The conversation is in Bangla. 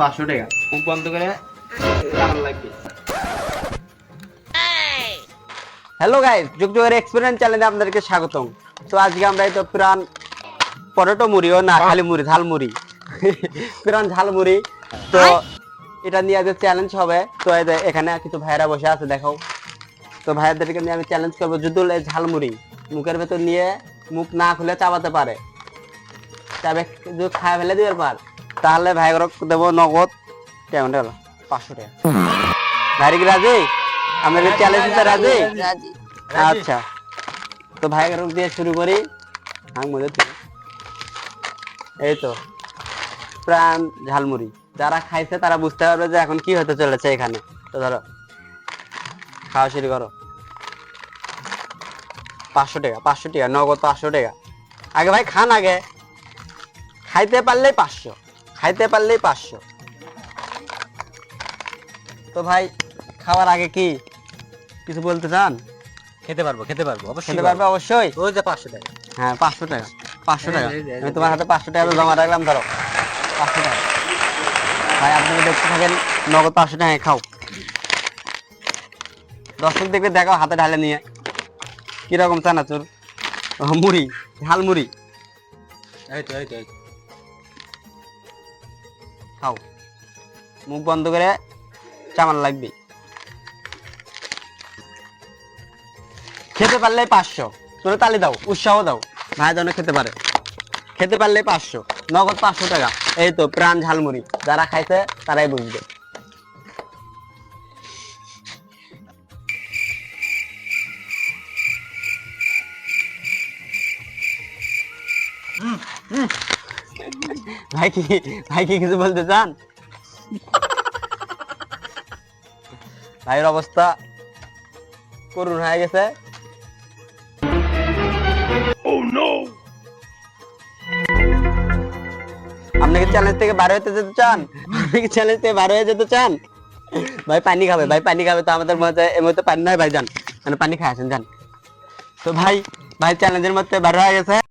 পাঁচশো টাকা। মুখ বন্ধ করে লাগবে। হ্যালো গাইস যুগযুগের এক্সপেরিয়েন্স চ্যানেলে আপনাদেরকে স্বাগতম। তো আজকে আমরা এই তো প্রাণ পরোটো মুড়ি ও না খালি মুড়ি ঝাল মুড়ি। প্রাণ ঝাল মুড়ি। তো এটা নিয়ে আজকে চ্যালেঞ্জ হবে। তো এই যে এখানে কিছু ভাইরা বসে আছে দেখো। তো ভাইয়াদেরকে নিয়ে আমি চ্যালেঞ্জ করব যুদুল এই ঝাল মুড়ি। মুখের ভেতর নিয়ে মুখ না খুলে চাবাতে পারে। চাবে যদি খায় ফেলে দিবে পার তাহলে ভাইগুলো দেবো নগদ কেমন পাঁচশো টাকা। ভাইরি কি রাজি? আমাদের চ্যালেঞ্জ রাজি আচ্ছা। তো ভাই রূপ দিয়ে শুরু করি। হাং মধ্যে এই তো। প্রাণ ঝালমুড়ি। যারা খাইছে তারা বুঝতে পারবে যে এখন কি হতে চলেছে এখানে। তো ধরো খাওয়া শুরু করো। পাঁচশো টাকা পাঁচশো টাকা নগদ পাঁচশো টাকা। আগে ভাই খান আগে। খাইতে পারলেই পাঁচশো। খাইতে পারলেই পাঁচশো। তো ভাই খাওয়ার আগে কি কিছু বলতে চান? খেতে পারব খেতে পারব অবশ্যই খেতে পারব। অবশ্যই? ওই যে পাঁচশো টাকা। হ্যাঁ পাঁচশো টাকা পাঁচশো টাকা। আমি তোমার হাতে পাঁচশো টাকা জমা রাখলাম ধরো। পাঁচশো টাকা। ভাই আপনি দেখতে থাকেন নগদ পাঁচশো টাকা খাও। দর্শক দেখবে দেখো হাতে ঢালে নিয়ে। কীরকম চানাচুর? মুড়ি ঝাল মুড়ি এই তো এই তো। খাও। মুখ বন্ধ করে চামান লাগবে। খেতে পারলে পাঁচশো। তোরা তালে দাও, উৎসাহ দাও। ভাই যেন খেতে পারে। খেতে পারলে পাঁচশো, নগদ পাঁচশো টাকা। এই তো প্রাণ ঝালমুড়ি। যারা খাইছে, তারাই বুঝবে। ভাই কি ভাই কি কিছু বলতে চান? ভাইয়ের অবস্থা করুণ হয়ে গেছে। আপনি কি চ্যালেঞ্জ থেকে বার হতে যেতে চান? আপনি কি চ্যালেঞ্জ থেকে বার হয়ে যেতে চান? ভাই পানি খাবে, ভাই পানি খাবে তো আমাদের মধ্যে এর মধ্যে পানি নাই ভাই যান মানে পানি খাই আসেন, যান। তো ভাই ভাই চ্যালেঞ্জের মধ্যে বার হয়ে গেছে।